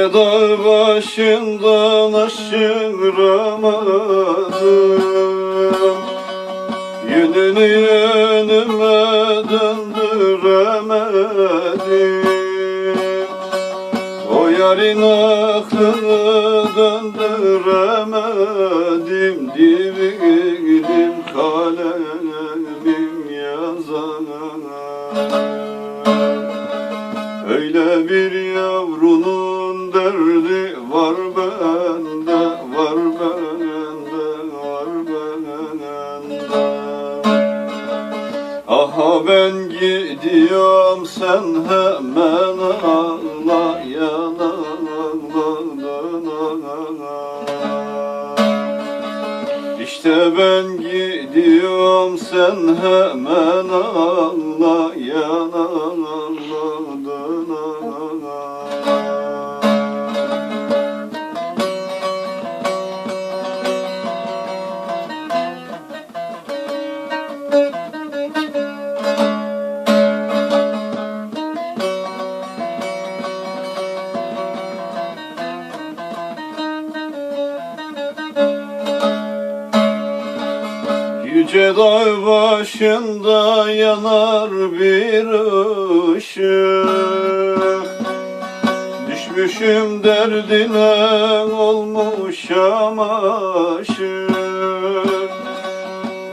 Dağ başından aşıramadım Yönünü yönüme döndüremedim. O yarın aklını döndüremedim. Dividim derdi var bende, var bende, var bende. Aha ben gidiyorum sen hemen ağla yanağına. İşte ben gidiyorum sen hemen ağla yanağına. Yüce dağ başında yanar bir ışık. Düşmüşüm derdine olmuşam aşık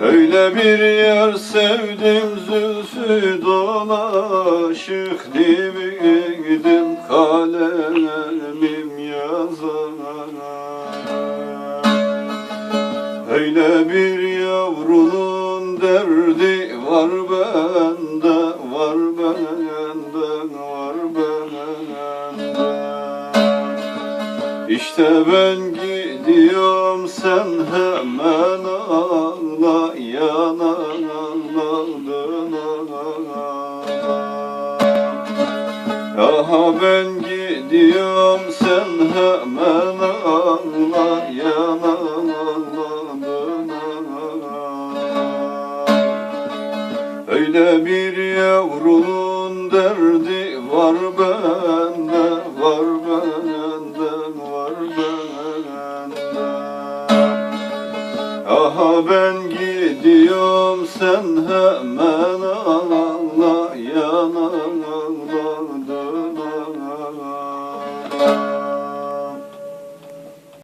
Öyle bir yer sevdim zülfü dolaşık. Dividim kalemim yazana. Öyle bir yavrunun derdi var bende, var bende, var bende. İşte ben gidiyorum sen hemen ağla yanağına. Aha ben gidiyorum sen hemen ağla derdi var bende var bende var bende. Aha ben gidiyorum sen hemen Allah yana